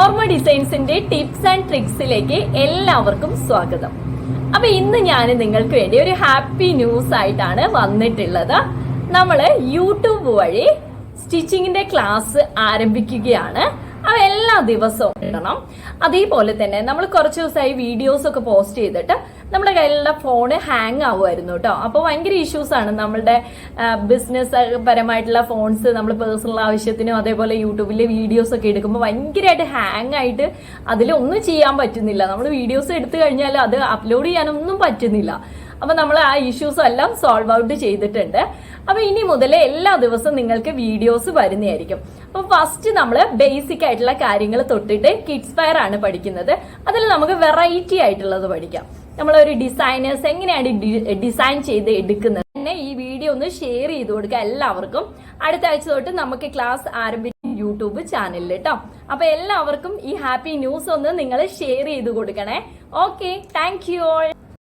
ഓർമ്മ ഡിസൈൻസിന്റെ tips and ട്രിക്സിലേക്ക് എല്ലാവർക്കും സ്വാഗതം. അപ്പൊ ഇന്ന് ഞാൻ നിങ്ങൾക്ക് വേണ്ടി ഒരു ഹാപ്പി ന്യൂസ് ആയിട്ടാണ് വന്നിട്ടുള്ളത്. നമ്മൾ യൂട്യൂബ് വഴി സ്റ്റിച്ചിങ്ങിന്റെ ക്ലാസ് ആരംഭിക്കുകയാണ്. അപ്പൊ എല്ലാ ദിവസവും ഇടണം. അതേപോലെ തന്നെ നമ്മൾ കുറച്ച് ദിവസമായി വീഡിയോസ് ഒക്കെ പോസ്റ്റ് ചെയ്തിട്ട് നമ്മുടെ കയ്യിലുള്ള ഫോണ് ഹാങ് ആവുമായിരുന്നു കേട്ടോ. അപ്പോൾ ഭയങ്കര ഇഷ്യൂസ് ആണ് നമ്മളുടെ ബിസിനസ് പരമായിട്ടുള്ള ഫോൺസ് നമ്മൾ പേഴ്സണൽ ആവശ്യത്തിനും അതേപോലെ യൂട്യൂബിലെ വീഡിയോസ് ഒക്കെ എടുക്കുമ്പോൾ ഭയങ്കരമായിട്ട് ഹാങ് ആയിട്ട് അതിലൊന്നും ചെയ്യാൻ പറ്റുന്നില്ല. നമ്മൾ വീഡിയോസ് എടുത്തു കഴിഞ്ഞാൽ അത് അപ്ലോഡ് ചെയ്യാനൊന്നും പറ്റുന്നില്ല. അപ്പൊ നമ്മൾ ആ ഇഷ്യൂസും എല്ലാം സോൾവ് ഔട്ട് ചെയ്തിട്ടുണ്ട്. അപ്പോൾ ഇനി മുതൽ എല്ലാ ദിവസവും നിങ്ങൾക്ക് വീഡിയോസ് വരുന്നതായിരിക്കും. അപ്പോൾ ഫസ്റ്റ് നമ്മൾ ബേസിക് ആയിട്ടുള്ള കാര്യങ്ങൾ തൊട്ടിട്ട് കിഡ്സ് ഫയർ ആണ് പഠിക്കുന്നത്. അതിൽ നമുക്ക് വെറൈറ്റി ആയിട്ടുള്ളത് പഠിക്കാം. നമ്മളൊരു ഡിസൈനേഴ്സ് എങ്ങനെയാണ് ഡിസൈൻ ചെയ്ത് എടുക്കുന്നത്. പിന്നെ ഈ വീഡിയോ ഒന്ന് ഷെയർ ചെയ്ത് കൊടുക്കുക എല്ലാവർക്കും. അടുത്ത ആഴ്ച തൊട്ട് നമുക്ക് ക്ലാസ് ആരംഭിക്കും യൂട്യൂബ് ചാനലിൽ കേട്ടോ അപ്പൊ എല്ലാവർക്കും ഈ ഹാപ്പി ന്യൂസ് ഒന്ന് നിങ്ങൾ ഷെയർ ചെയ്ത് കൊടുക്കണേ. Okay thank you all